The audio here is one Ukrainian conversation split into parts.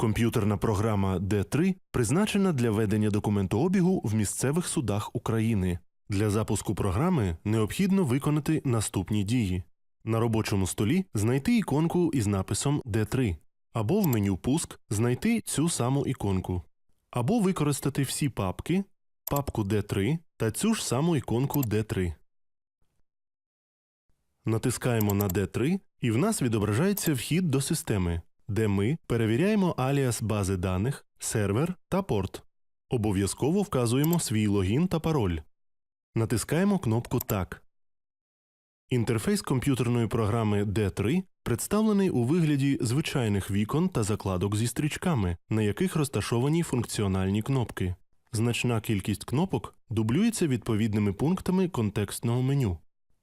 Комп'ютерна програма D3 призначена для ведення документообігу в місцевих судах України. Для запуску програми необхідно виконати наступні дії: на робочому столі знайти іконку із написом D3, або в меню Пуск знайти цю саму іконку, або використати всі папки, папку D3 та цю ж саму іконку D3. Натискаємо на D3 і в нас відображається вхід до системи, де ми перевіряємо аліас бази даних, сервер та порт. Обов'язково вказуємо свій логін та пароль. Натискаємо кнопку Так. Інтерфейс комп'ютерної програми D3 представлений у вигляді звичайних вікон та закладок зі стрічками, на яких розташовані функціональні кнопки. Значна кількість кнопок дублюється відповідними пунктами контекстного меню.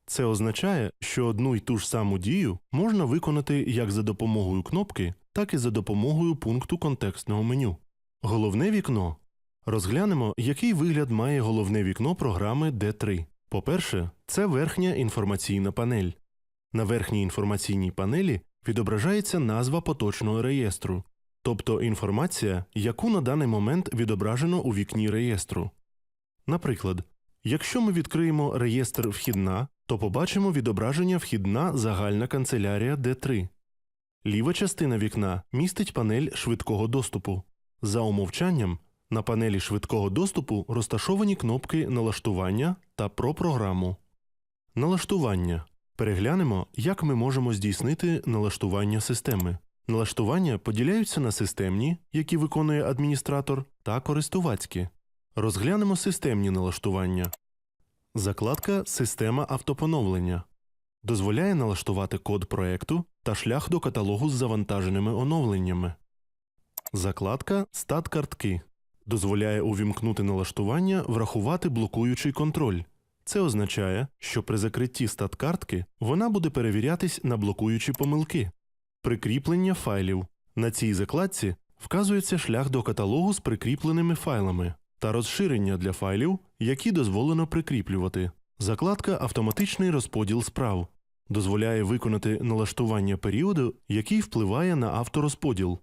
Це означає, що одну й ту ж саму дію можна виконати як за допомогою кнопки, так і за допомогою пункту контекстного меню. Головне вікно. Розглянемо, який вигляд має головне вікно програми D3. По-перше, це верхня інформаційна панель. На верхній інформаційній панелі відображається назва поточного реєстру, тобто інформація, яку на даний момент відображено у вікні реєстру. Наприклад, якщо ми відкриємо реєстр вхідна, то побачимо відображення вхідна загальна канцелярія D3. Ліва частина вікна містить панель швидкого доступу. За умовчанням, на панелі швидкого доступу розташовані кнопки налаштування та про програму. Налаштування. Переглянемо, як ми можемо здійснити налаштування системи. Налаштування поділяються на системні, які виконує адміністратор, та користувацькі. Розглянемо системні налаштування. Закладка Система автопоновлення дозволяє налаштувати код проекту та шлях до каталогу з завантаженими оновленнями. Закладка Стат картки дозволяє увімкнути налаштування, врахувати блокуючий контроль. Це означає, що при закритті стат-картки вона буде перевірятись на блокуючі помилки. Прикріплення файлів. На цій закладці вказується шлях до каталогу з прикріпленими файлами та розширення для файлів, які дозволено прикріплювати. Закладка Автоматичний розподіл справ дозволяє виконати налаштування періоду, який впливає на авторозподіл,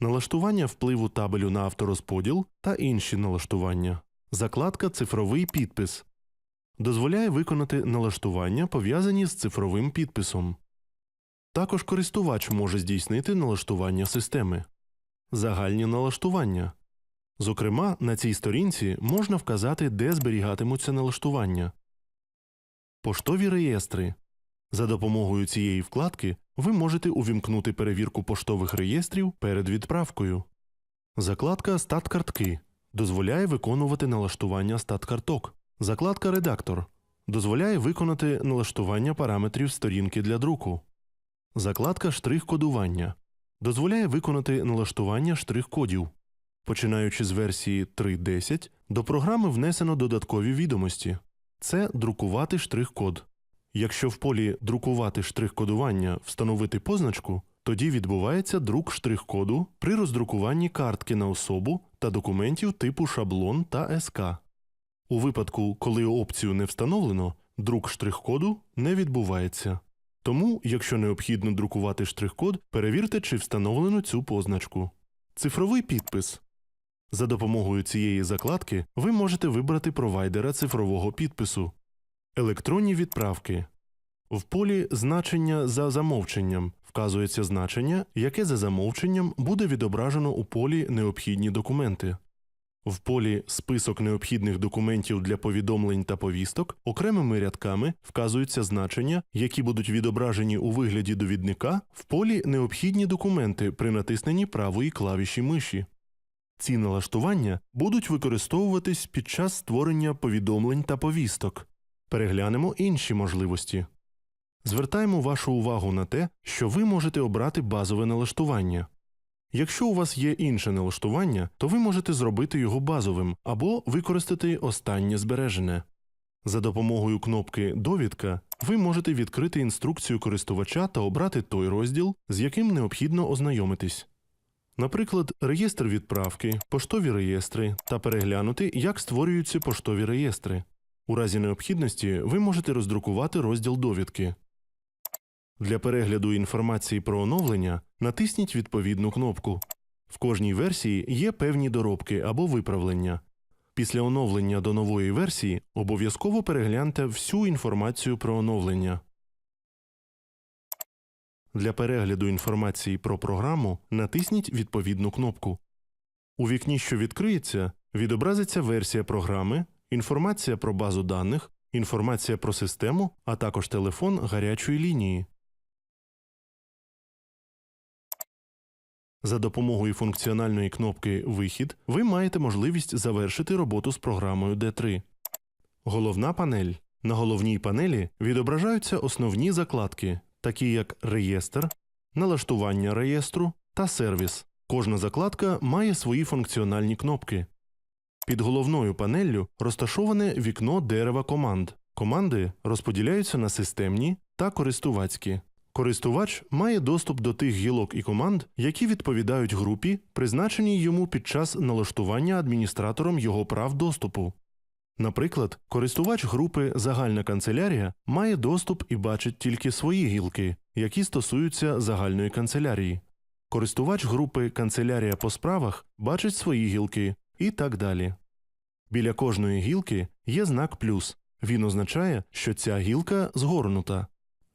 налаштування впливу табелю на авторозподіл та інші налаштування. Закладка Цифровий підпис дозволяє виконати налаштування, пов'язані з цифровим підписом. Також користувач може здійснити налаштування системи. Загальні налаштування. Зокрема, на цій сторінці можна вказати, де зберігатимуться налаштування. Поштові реєстри. За допомогою цієї вкладки ви можете увімкнути перевірку поштових реєстрів перед відправкою. Закладка Статкартки дозволяє виконувати налаштування статкарток. Закладка Редактор дозволяє виконати налаштування параметрів сторінки для друку. Закладка Штрих-кодування дозволяє виконати налаштування штрих-кодів. Починаючи з версії 3.10, до програми внесено додаткові відомості це друкувати штрих-код. Якщо в полі Друкувати штрих-кодування встановити позначку, тоді відбувається друк штрих-коду при роздрукуванні картки на особу та документів типу шаблон та СК. У випадку, коли опцію не встановлено, друк штрих-коду не відбувається. Тому, якщо необхідно друкувати штрих-код, перевірте, чи встановлено цю позначку. Цифровий підпис. За допомогою цієї закладки ви можете вибрати провайдера цифрового підпису. Електронні відправки. В полі Значення за замовченням вказується значення, яке за замовченням буде відображено у полі Необхідні документи. В полі Список необхідних документів для повідомлень та повісток окремими рядками вказуються значення, які будуть відображені у вигляді довідника в полі Необхідні документи при натисненні правої клавіші миші. Ці налаштування будуть використовуватись під час створення повідомлень та повісток. Переглянемо інші можливості. Звертаємо вашу увагу на те, що ви можете обрати базове налаштування. Якщо у вас є інше налаштування, то ви можете зробити його базовим або використати останнє збережене. За допомогою кнопки Довідка ви можете відкрити інструкцію користувача та обрати той розділ, з яким необхідно ознайомитись. Наприклад, реєстр відправки, поштові реєстри та переглянути, як створюються поштові реєстри. У разі необхідності ви можете роздрукувати розділ довідки. Для перегляду інформації про оновлення натисніть відповідну кнопку. В кожній версії є певні доробки або виправлення. Після оновлення до нової версії обов'язково перегляньте всю інформацію про оновлення. Для перегляду інформації про програму натисніть відповідну кнопку. У вікні, що відкриється, відобразиться версія програми, інформація про базу даних, інформація про систему, а також телефон гарячої лінії. За допомогою функціональної кнопки Вихід ви маєте можливість завершити роботу з програмою D3. Головна панель. На головній панелі відображаються основні закладки, такі як реєстр, налаштування реєстру та сервіс. Кожна закладка має свої функціональні кнопки. Під головною панеллю розташоване вікно дерева команд. Команди розподіляються на системні та користувацькі. Користувач має доступ до тих гілок і команд, які відповідають групі, призначеній йому під час налаштування адміністратором його прав доступу. Наприклад, користувач групи Загальна канцелярія має доступ і бачить тільки свої гілки, які стосуються загальної канцелярії. Користувач групи Канцелярія по справах бачить свої гілки і так далі. Біля кожної гілки є знак плюс. Він означає, що ця гілка згорнута.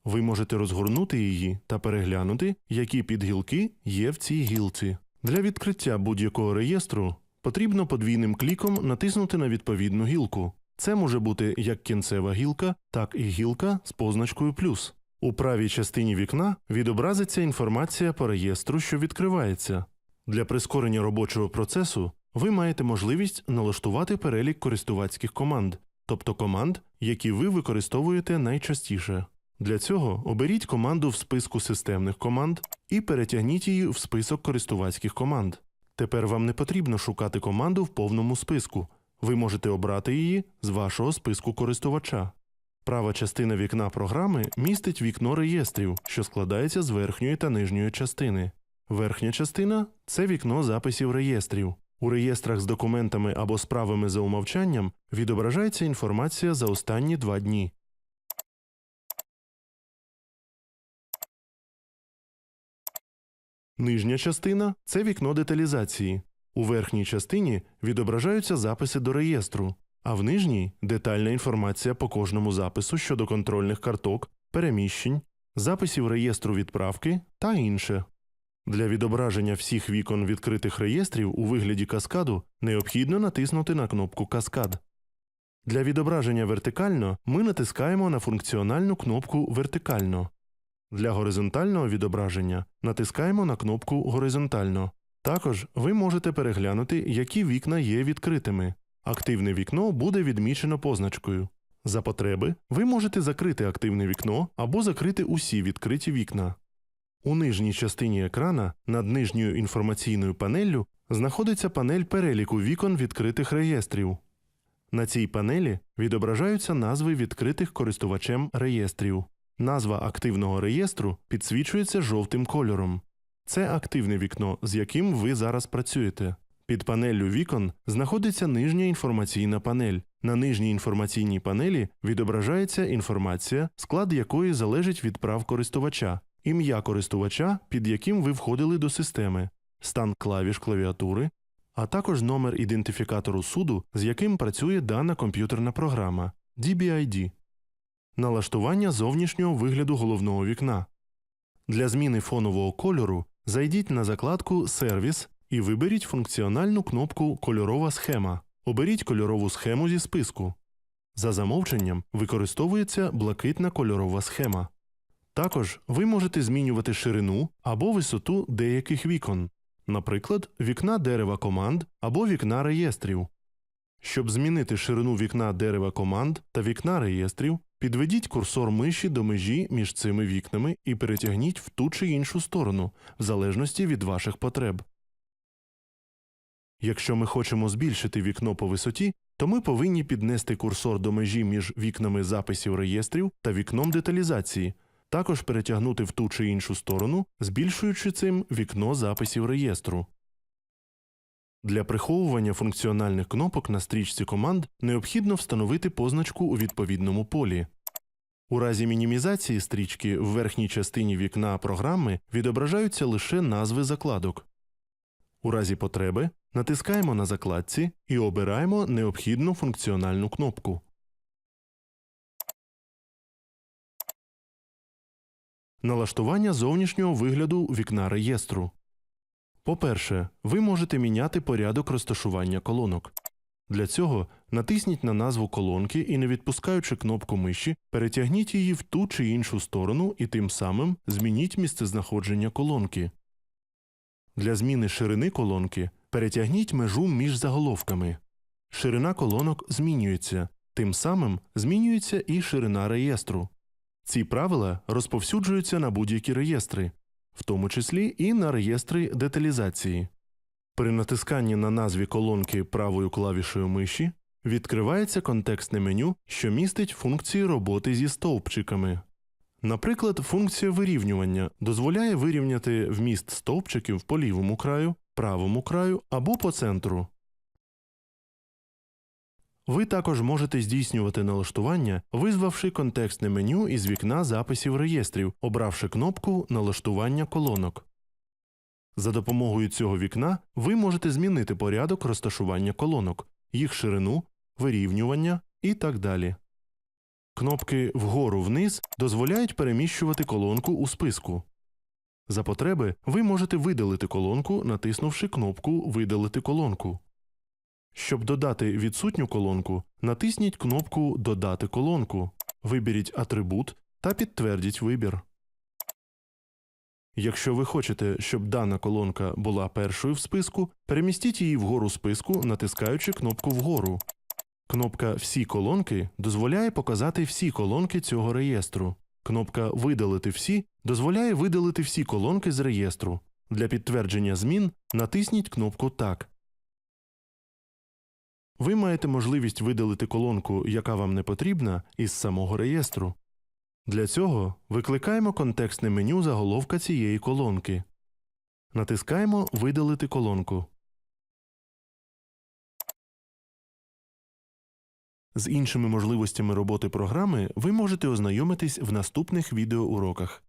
Ви можете розгорнути її та переглянути, які підгілки є в цій гілці. Для відкриття будь-якого реєстру потрібно подвійним кліком натиснути на відповідну гілку. Це може бути як кінцева гілка, так і гілка з позначкою плюс. У правій частині вікна відобразиться інформація по реєстру, що відкривається. Для прискорення робочого процесу ви маєте можливість налаштувати перелік користувацьких команд, тобто команд, які ви використовуєте найчастіше. Для цього оберіть команду в списку системних команд і перетягніть її в список користувацьких команд. Тепер вам не потрібно шукати команду в повному списку. Ви можете обрати її з вашого списку користувача. Права частина вікна програми містить вікно реєстрів, що складається з верхньої та нижньої частини. Верхня частина це вікно записів реєстрів. У реєстрах з документами або справами за умовчанням відображається інформація за останні два дні. Нижня частина це вікно деталізації. У верхній частині відображаються записи до реєстру, а в нижній детальна інформація по кожному запису щодо контрольних карток, переміщень, записів реєстру відправки та інше. Для відображення всіх вікон відкритих реєстрів у вигляді каскаду необхідно натиснути на кнопку Каскад. Для відображення вертикально ми натискаємо на функціональну кнопку Вертикально. Для горизонтального відображення натискаємо на кнопку Горизонтально. Також ви можете переглянути, які вікна є відкритими. Активне вікно буде відмічено позначкою. За потреби ви можете закрити активне вікно або закрити усі відкриті вікна. У нижній частині екрана над нижньою інформаційною панеллю знаходиться панель переліку вікон відкритих реєстрів. На цій панелі відображаються назви відкритих користувачем реєстрів. Назва активного реєстру підсвічується жовтим кольором. Це активне вікно, з яким ви зараз працюєте. Під панеллю вікон знаходиться нижня інформаційна панель. На нижній інформаційній панелі відображається інформація, склад якої залежить від прав користувача, ім'я користувача, під яким ви входили до системи, стан клавіш клавіатури, а також номер ідентифікатору суду, з яким працює дана комп'ютерна програма DBID. Налаштування зовнішнього вигляду головного вікна. Для зміни фонового кольору зайдіть на закладку Сервіс і виберіть функціональну кнопку Кольорова схема. Оберіть кольорову схему зі списку. За замовченням використовується блакитна кольорова схема. Також ви можете змінювати ширину або висоту деяких вікон, наприклад, вікна дерева команд або вікна реєстрів. Щоб змінити ширину вікна дерева команд та вікна реєстрів, підведіть курсор миші до межі між цими вікнами і перетягніть в ту чи іншу сторону, в залежності від ваших потреб. Якщо ми хочемо збільшити вікно по висоті, то ми повинні піднести курсор до межі між вікнами записів реєстрів та вікном деталізації, також перетягнути в ту чи іншу сторону, збільшуючи цим вікно записів реєстру. Для приховування функціональних кнопок на стрічці команд необхідно встановити позначку у відповідному полі. У разі мінімізації стрічки в верхній частині вікна програми відображаються лише назви закладок. У разі потреби натискаємо на закладці і обираємо необхідну функціональну кнопку. Налаштування зовнішнього вигляду вікна реєстру. По-перше, ви можете міняти порядок розташування колонок. Для цього натисніть на назву колонки і, не відпускаючи кнопку миші, перетягніть її в ту чи іншу сторону і тим самим змініть місцезнаходження колонки. Для зміни ширини колонки перетягніть межу між заголовками. Ширина колонок змінюється, тим самим змінюється і ширина реєстру. Ці правила розповсюджуються на будь-які реєстри, в тому числі і на реєстри деталізації. При натисканні на назві колонки правою клавішею миші відкривається контекстне меню, що містить функції роботи зі стовпчиками. Наприклад, функція вирівнювання дозволяє вирівняти вміст стовпчиків по лівому краю, правому краю або по центру. Ви також можете здійснювати налаштування, визвавши контекстне меню із вікна записів реєстрів, обравши кнопку Налаштування колонок. За допомогою цього вікна ви можете змінити порядок розташування колонок, їх ширину, вирівнювання і так далі. Кнопки вгору вниз дозволяють переміщувати колонку у списку. За потреби ви можете видалити колонку, натиснувши кнопку Видалити колонку. Щоб додати відсутню колонку, натисніть кнопку Додати колонку, виберіть атрибут та підтвердіть вибір. Якщо ви хочете, щоб дана колонка була першою в списку, перемістіть її вгору списку, натискаючи кнопку вгору. Кнопка Всі колонки дозволяє показати всі колонки цього реєстру. Кнопка Видалити всі дозволяє видалити всі колонки з реєстру. Для підтвердження змін натисніть кнопку Так. Ви маєте можливість видалити колонку, яка вам не потрібна, із самого реєстру. Для цього викликаємо контекстне меню заголовка цієї колонки. Натискаємо Видалити колонку. З іншими можливостями роботи програми ви можете ознайомитись в наступних відеоуроках.